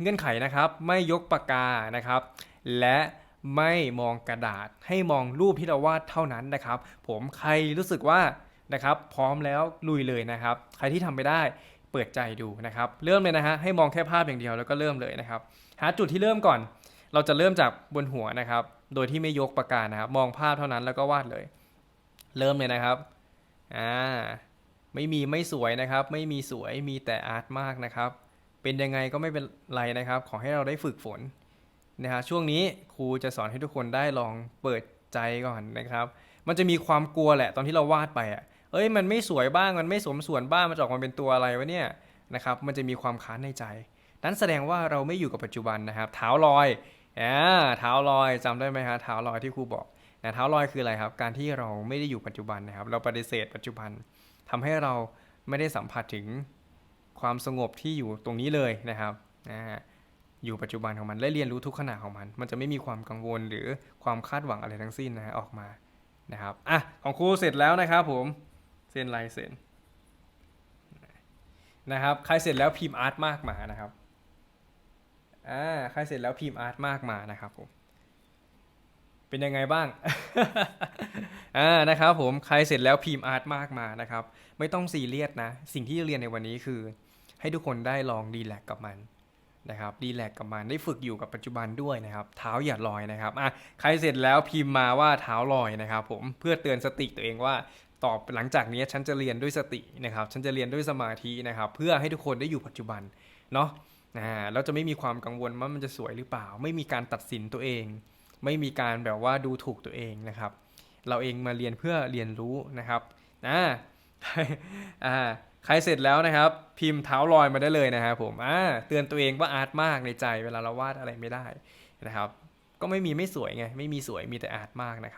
เงื่อนไขนะครับไม่ยกปากกานะครับ และไม่มองกระดาษให้มองรูปที่เราวาดเท่านั้นนะครับ ผมใครรู้สึกว่านะครับ พร้อมแล้วลุยเลยนะครับ ใครที่ทำไม่ได้เปิดใจดูนะครับ เริ่มเลยนะฮะให้มองแค่ภาพอย่างเดียวแล้วก็เริ่มเลยนะครับ หาจุดที่เริ่มก่อน เราจะเริ่มจากบนหัวนะครับ โดยที่ไม่ยกปากกานะครับ มองภาพเท่านั้นแล้วก็วาดเลย เริ่มเลยนะครับอ่าไม่มีไม่สวยนะครับ ไม่มีสวยมีแต่อาร์ตมากนะครับ เป็นยังไงก็ไม่เป็นไรนะครับ ขอให้เราได้ฝึกฝนนะฮะช่วงนี้ครูจะสอนให้ทุกคนได้ลองเปิดใจก่อนนะครับ มันจะมีความกลัวแหละตอนที่เราวาดไปอะเอ้ยมันไม่สวยบ้างมันไม่สมส่วนบ้างมันจะออกมาเป็นตัวอะไรวะเนี่ยนะครับมันจะมีความค้านในใจ นั้นแสดงว่าเราไม่อยู่กับปัจจุบันนะครับเท้าลอยอ่าเท้าลอยจำได้ไหมฮะเท้าลอยที่ครูบอกนะเท้าลอยคืออะไรครับ การที่เราไม่ได้อยู่ปัจจุบันนะครับ เราปฏิเสธปัจจุบันทำให้เราไม่ได้สัมผัสถึง ความสงบที่อยู่ตรงนี้เลยนะครับอ่าอยู่ปัจจุบันของมันและเรียนรู้ทุกขณะของมัน มันจะไม่มีความกังวลหรือความคาดหวังอะไรทั้งสิ้นนะฮะออกมานะครับอะของครูเสร็จแล้วนะครับผมเซ็นลายเซ็นนะครับใครเสร็จแล้วพิมพ์อาร์ตมากมานะครับอ่าใครเสร็จแล้วพิมพ์อาร์ตมากมานะครับผมเป็นยังไงบ้างอ่านะครับผมใครเสร็จแล้วพิมพ์อาร์ตมากมานะครับ ไม่ต้องซีเรียสนะ สิ่งที่เรียนในวันนี้คือ ให้ทุกคนได้ลองดีแลกกับมันนะครับดีแลกกับมันได้ฝึกอยู่กับปัจจุบันด้วยนะครับ เท้าอย่าลอยนะครับอะใครเสร็จแล้วพิมพ์มาว่าเท้าลอยนะครับ ผมเพื่อเตือนสติตัวเองว่าตอบหลังจากนี้ฉันจะเรียนด้วยสตินะครับ ฉันจะเรียนด้วยสมาธินะครับ เพื่อให้ทุกคนได้อยู่ปัจจุบันเนาะอ่าเราจะไม่มีความกังวลว่ามันจะสวยหรือเปล่า ไม่มีการตัดสินตัวเอง ไม่มีการแบบว่าดูถูกตัวเองนะครับ เราเองมาเรียนเพื่อเรียนรู้นะครับอ่าอ่า ครเสร็จแล้วนะครับ พิมพ์เท้าลอยมาได้เลยนะครับผมอ่าเตือนตัวเองว่าอาร์ตมากในใจเวลาเราวาดอะไรไม่ได้นะครับ ก็ไม่มีไม่สวยไง ไม่มีสวยมีแต่อาร์ตมากนะครับ